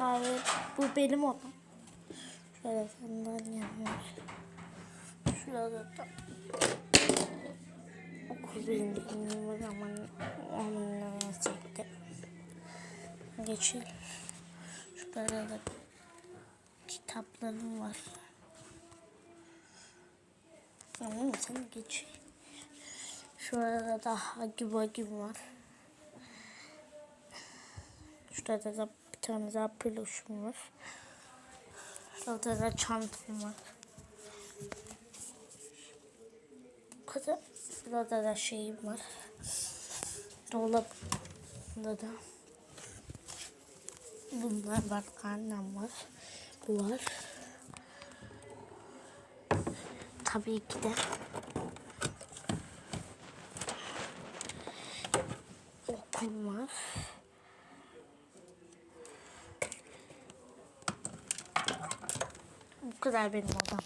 kahve bu benim odam. Şöyle sandalyem var. Şurada da okul bilimliğim var ama onunla çekti. Geçelim. Şurada da kitaplarım var. Ama sen geç. Şurada da Hagi Bagi var. Şurada da bir tane daha peluşum var. Şurada da çantam var. Bu kadar. Burada da şeyim var. Dolabında da. Bunlar var. Karnım var. Bu var. Tabii ki de okum var. Bu kadar benim odam.